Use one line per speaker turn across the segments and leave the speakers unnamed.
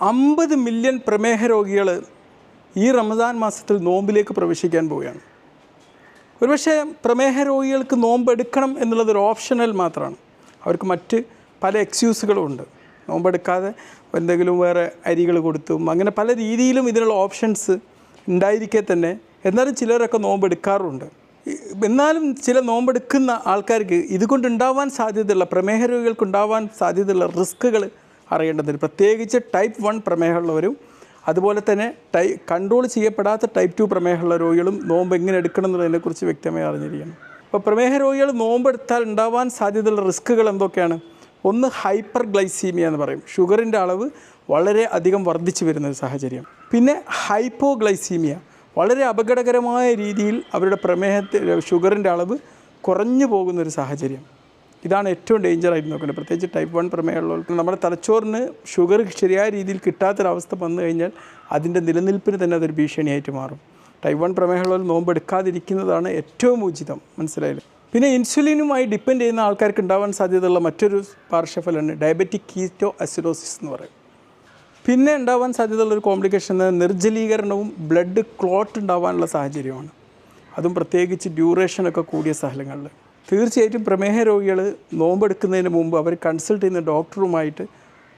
അമ്പത് മില്യൺ പ്രമേഹ രോഗികൾ ഈ റമദാൻ മാസത്തിൽ നോമ്പിലേക്ക് പ്രവേശിക്കാൻ പോവുകയാണ്. ഒരുപക്ഷെ പ്രമേഹ രോഗികൾക്ക് നോമ്പ് എടുക്കണം എന്നുള്ളത് ഒരു ഓപ്ഷണൽ മാത്രമാണ്. അവർക്ക് മറ്റ് പല എക്സ്ക്യൂസുകളും ഉണ്ട്. നോമ്പെടുക്കാതെ എന്തെങ്കിലും വേറെ അരികൾ കൊടുത്തും അങ്ങനെ പല രീതിയിലും ഇതിനുള്ള ഓപ്ഷൻസ് ഉണ്ടായിരിക്കെ തന്നെ എന്നാലും ചിലരൊക്കെ നോമ്പെടുക്കാറുണ്ട്. എന്നാലും ചില നോമ്പെടുക്കുന്ന ആൾക്കാർക്ക് ഇതുകൊണ്ടുണ്ടാവാൻ സാധ്യതയുള്ള പ്രമേഹ രോഗികൾക്ക് ഉണ്ടാവാൻ സാധ്യതയുള്ള റിസ്ക്കുകൾ അറിയേണ്ടതുണ്ട് പ്രത്യേകിച്ച് ടൈപ്പ് വൺ പ്രമേഹമുള്ളവരും അതുപോലെ തന്നെ ടൈ കൺട്രോൾ ചെയ്യപ്പെടാത്ത ടൈപ്പ് ടു പ്രമേഹമുള്ള രോഗികളും നോമ്പ് എങ്ങനെ എടുക്കണം എന്നുള്ളതിനെക്കുറിച്ച് വ്യക്തമായി അറിഞ്ഞിരിക്കണം അപ്പോൾ പ്രമേഹ രോഗികൾ നോമ്പെടുത്താൽ ഉണ്ടാവാൻ സാധ്യതയുള്ള റിസ്ക്കുകൾ എന്തൊക്കെയാണ്? ഒന്ന് ഹൈപ്പർ ഗ്ലൈസീമിയ എന്ന് പറയും. ഷുഗറിന്റെ അളവ് വളരെ അധികം വർദ്ധിച്ചു വരുന്ന ഒരു സാഹചര്യം. പിന്നെ ഹൈപ്പോ ഗ്ലൈസീമിയ വളരെ അപകടകരമായ രീതിയിൽ അവരുടെ പ്രമേഹത്തെ ഷുഗറിന്റെ അളവ് കുറഞ്ഞു പോകുന്നൊരു സാഹചര്യം. ഇതാണ് ഏറ്റവും ഡേഞ്ചർ ആയിട്ട് നോക്കേണ്ടത് പ്രത്യേകിച്ച് ടൈപ്പ് വൺ പ്രമേയമുള്ളവർക്ക്. നമ്മുടെ തലച്ചോറിന് ഷുഗർ ശരിയായ രീതിയിൽ കിട്ടാത്തൊരവസ്ഥ വന്നു കഴിഞ്ഞാൽ അതിന്റെ നിലനിൽപ്പിന് തന്നെ അതൊരു ഭീഷണിയായിട്ട് മാറും. ടൈപ്പ് വൺ പ്രമേഹമുള്ളവർ നോമ്പെടുക്കാതിരിക്കുന്നതാണ് ഏറ്റവും ഉചിതം. മനസ്സിലായില്ലേ? പിന്നെ ഇൻസുലിനുമായി ഡിപ്പെൻഡ് ചെയ്യുന്ന ആൾക്കാർക്ക് ഉണ്ടാവാൻ സാധ്യതയുള്ള മറ്റൊരു പാർശ്വഫലമാണ് ഡയബറ്റിക് കീറ്റോ അസിഡോസിസ് എന്ന് പറയും പിന്നെ ഉണ്ടാവാൻ സാധ്യതയുള്ള ഒരു കോംപ്ലിക്കേഷൻ നിർജലീകരണവും ബ്ലഡ് ക്ലോട്ട് ഉണ്ടാവാനുള്ള സാഹചര്യമാണ്. അതും പ്രത്യേകിച്ച് ഡ്യൂറേഷനൊക്കെ കൂടിയ സ്ഥലങ്ങളിൽ തീർച്ചയായിട്ടും പ്രമേഹ രോഗികൾ നോമ്പെടുക്കുന്നതിന് മുമ്പ് അവർ കൺസൾട്ട് ചെയ്യുന്ന ഡോക്ടറുമായിട്ട്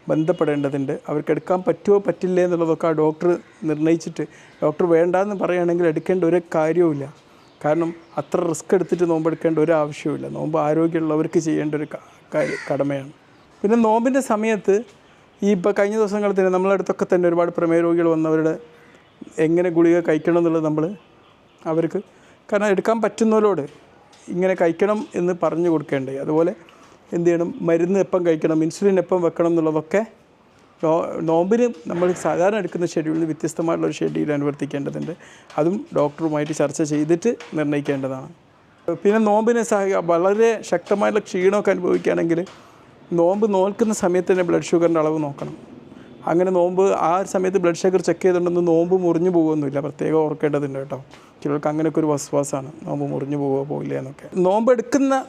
ബന്ധപ്പെടേണ്ടതുണ്ട്. അവർക്ക് എടുക്കാൻ പറ്റുമോ പറ്റില്ലേ എന്നുള്ളതൊക്കെ ആ ഡോക്ടർ നിർണയിച്ചിട്ട് ഡോക്ടർ വേണ്ടാന്ന് പറയുകയാണെങ്കിൽ എടുക്കേണ്ട ഒരു കാര്യവുമില്ല. കാരണം അത്ര റിസ്ക് എടുത്തിട്ട് നോമ്പെടുക്കേണ്ട ഒരു ആവശ്യവുമില്ല. നോമ്പ് ആരോഗ്യമുള്ളവർക്ക് ചെയ്യേണ്ട ഒരു കടമയാണ്. പിന്നെ നോമ്പിന്റെ സമയത്ത് ഈ ഇപ്പോൾ കഴിഞ്ഞ ദിവസങ്ങളിൽ തന്നെ നമ്മളെ അടുത്തൊക്കെ തന്നെ ഒരുപാട് പ്രമേഹ രോഗികൾ വന്നവരുടെ എങ്ങനെ ഗുളിക കഴിക്കണം എന്നുള്ളത് നമ്മൾ അവർക്ക് കാരണം എടുക്കാൻ പറ്റുന്നവരോട് ഇങ്ങനെ കഴിക്കണം എന്ന് പറഞ്ഞു കൊടുക്കേണ്ടത് അതുപോലെ എന്ത് ചെയ്യണം? മരുന്ന് എപ്പം കഴിക്കണം? ഇൻസുലിൻ എപ്പം വെക്കണം എന്നുള്ളതൊക്കെ നോ നോമ്പിന് നമ്മൾ സാധാരണ എടുക്കുന്ന ഷെഡ്യൂളിൽ വ്യത്യസ്തമായിട്ടുള്ള ഒരു ഷെഡ്യൂൾ അനുവർത്തിക്കേണ്ടതുണ്ട്. അതും ഡോക്ടറുമായിട്ട് ചർച്ച ചെയ്തിട്ട് നിർണയിക്കേണ്ടതാണ്. പിന്നെ നോമ്പിനെ സഹ വളരെ ശക്തമായിട്ടുള്ള ക്ഷീണമൊക്കെ അനുഭവിക്കുകയാണെങ്കിൽ നോമ്പ് നോൽക്കുന്ന സമയത്ത് തന്നെ ബ്ലഡ് ഷുഗറിന്റെ അളവ് നോക്കണം. അങ്ങനെ നോമ്പ് ആ ഒരു സമയത്ത് ബ്ലഡ് ഷുഗർ ചെക്ക് ചെയ്തിട്ടുണ്ടെന്ന് നോമ്പ് മുറിഞ്ഞു പോകുമൊന്നുമില്ല പ്രത്യേകം ഓർക്കേണ്ടതുണ്ട് കേട്ടോ. ചിലർക്ക് അങ്ങനെയൊക്കെ ഒരു വസ്വാസാണ്. നോമ്പ് മുറിഞ്ഞു പോകുമോ പോയില്ല എന്നൊക്കെ. നോമ്പ് എടുക്കുന്ന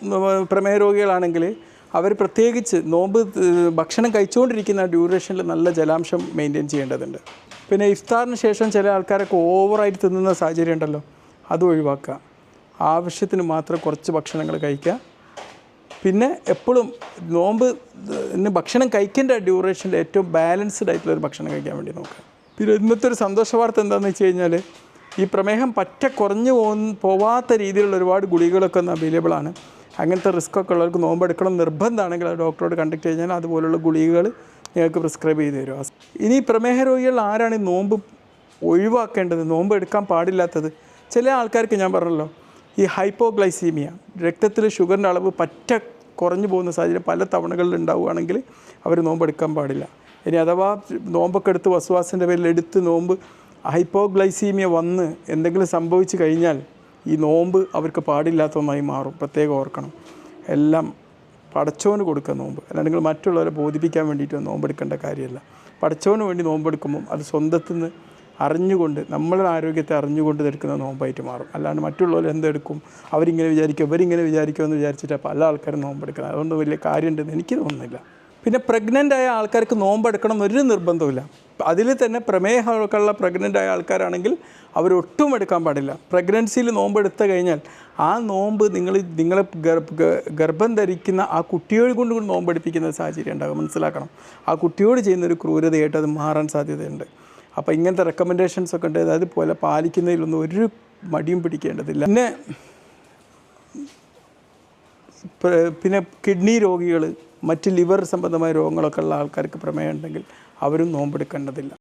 പ്രമേഹ രോഗികളാണെങ്കിൽ അവർ പ്രത്യേകിച്ച് നോമ്പ് ഭക്ഷണം കഴിച്ചുകൊണ്ടിരിക്കുന്ന ഡ്യൂറേഷനിൽ നല്ല ജലാംശം മെയിന്റെയിൻ ചെയ്യേണ്ടതുണ്ട്. പിന്നെ ഇഫ്താറിന് ശേഷം ചില ആൾക്കാരൊക്കെ ഓവറായിട്ട് തിന്നുന്ന സാഹചര്യം ഉണ്ടല്ലോ. അത് ഒഴിവാക്കുക. ആവശ്യത്തിന് മാത്രം കുറച്ച് ഭക്ഷണങ്ങൾ കഴിക്കുക. പിന്നെ എപ്പോഴും നോമ്പ് ഭക്ഷണം കഴിക്കേണ്ട ഡ്യൂറേഷനിൽ ഏറ്റവും ബാലൻസ്ഡ് ആയിട്ടുള്ള ഒരു ഭക്ഷണം കഴിക്കാൻ വേണ്ടി നോക്കുക. പിന്നെ ഇന്നത്തെ ഒരു സന്തോഷ വാർത്ത എന്താണെന്ന് വെച്ച് കഴിഞ്ഞാൽ ഈ പ്രമേഹം പറ്റ കുറഞ്ഞു പോകുന്ന പോവാത്ത രീതിയിലുള്ള ഒരുപാട് ഗുളികകളൊക്കെ ഒന്ന് അവൈലബിൾ ആണ്. അങ്ങനത്തെ റിസ്ക് ഒക്കെ ഉള്ളവർക്ക് നോമ്പെടുക്കണം നിർബന്ധമാണെങ്കിൽ ഡോക്ടറോട് കണ്ടക്ട് കഴിഞ്ഞാൽ അതുപോലുള്ള ഗുളികകൾ നിങ്ങൾക്ക് പ്രിസ്ക്രൈബ് ചെയ്ത് തരും. ഇനി പ്രമേഹ രോഗികൾ ആരാണ് ഈ നോമ്പ് ഒഴിവാക്കേണ്ടത്? നോമ്പ് എടുക്കാൻ പാടില്ലാത്തത്? ചില ആൾക്കാർക്ക് ഞാൻ പറഞ്ഞല്ലോ ഈ ഹൈപ്പോഗ്ലൈസീമിയ രക്തത്തിൽ ഷുഗറിന്റെ അളവ് പറ്റ കുറഞ്ഞു പോകുന്ന സാഹചര്യം പല തവണകളിൽ ഉണ്ടാവുകയാണെങ്കിൽ അവർ നോമ്പെടുക്കാൻ പാടില്ല. ഇനി അഥവാ നോമ്പൊക്കെ എടുത്ത് വസുവാസിന്റെ പേരിൽ എടുത്ത് നോമ്പ് ഹൈപ്പോഗ്ലൈസീമിയ വന്ന് എന്തെങ്കിലും സംഭവിച്ചു കഴിഞ്ഞാൽ ഈ നോമ്പ് അവർക്ക് പാടില്ലാത്ത ഒന്നായി മാറും. പ്രത്യേകം ഓർക്കണം. എല്ലാം പടച്ചോന് കൊടുക്കുക നോമ്പ്. അല്ലാണ്ട് നിങ്ങൾ മറ്റുള്ളവരെ ബോധിപ്പിക്കാൻ വേണ്ടിയിട്ട് നോമ്പെടുക്കേണ്ട കാര്യമല്ല. പടച്ചോന് വേണ്ടി നോമ്പെടുക്കുമ്പം അത് സ്വന്തത്തിൽ നിന്ന് അറിഞ്ഞുകൊണ്ട് നമ്മളുടെ ആരോഗ്യത്തെ അറിഞ്ഞുകൊണ്ട് എടുക്കുന്ന നോമ്പായിട്ട് മാറും. അല്ലാണ്ട് മറ്റുള്ളവർ എന്തെടുക്കും? അവരിങ്ങനെ വിചാരിക്കും ഇവരിങ്ങനെ വിചാരിക്കുമെന്ന് വിചാരിച്ചിട്ട് പല ആൾക്കാരും നോമ്പെടുക്കുന്നത്. അതുകൊണ്ട് വലിയ കാര്യമുണ്ടെന്ന് എനിക്ക് തോന്നുന്നില്ല. പിന്നെ പ്രഗ്നന്റ് ആയ ആൾക്കാർക്ക് നോമ്പെടുക്കണം എന്നൊരു നിർബന്ധമില്ല അതിൽ തന്നെ പ്രമേഹമൊക്കെ ഉള്ള പ്രഗ്നന്റ് ആയ ആൾക്കാരാണെങ്കിൽ അവരൊട്ടും എടുക്കാൻ പാടില്ല. പ്രഗ്നൻസിയിൽ നോമ്പെടുത്തു കഴിഞ്ഞാൽ ആ നോമ്പ് നിങ്ങൾ നിങ്ങളെ ഗർഭ ധരിക്കുന്ന ആ കുട്ടിയോട് കൊണ്ട് നോമ്പെടുപ്പിക്കുന്ന സാഹചര്യം ഉണ്ടാകും. മനസ്സിലാക്കണം. ആ കുട്ടിയോട് ചെയ്യുന്ന ഒരു ക്രൂരതയായിട്ട് അത് മാറാൻ സാധ്യതയുണ്ട്. അപ്പോൾ ഇങ്ങനത്തെ റെക്കമെൻഡേഷൻസ് ഒക്കെ ഉണ്ട്. പോലെ പാലിക്കുന്നതിലൊന്നും ഒരു മടിയും പിടിക്കേണ്ടതില്ല. പിന്നെ പിന്നെ കിഡ്നി രോഗികൾ മറ്റ് ലിവർ സംബന്ധമായ രോഗങ്ങളൊക്കെ ഉള്ള ആൾക്കാർക്ക് പ്രമേയം ഉണ്ടെങ്കിൽ അവരും നോമ്പെടുക്കേണ്ടതില്ല.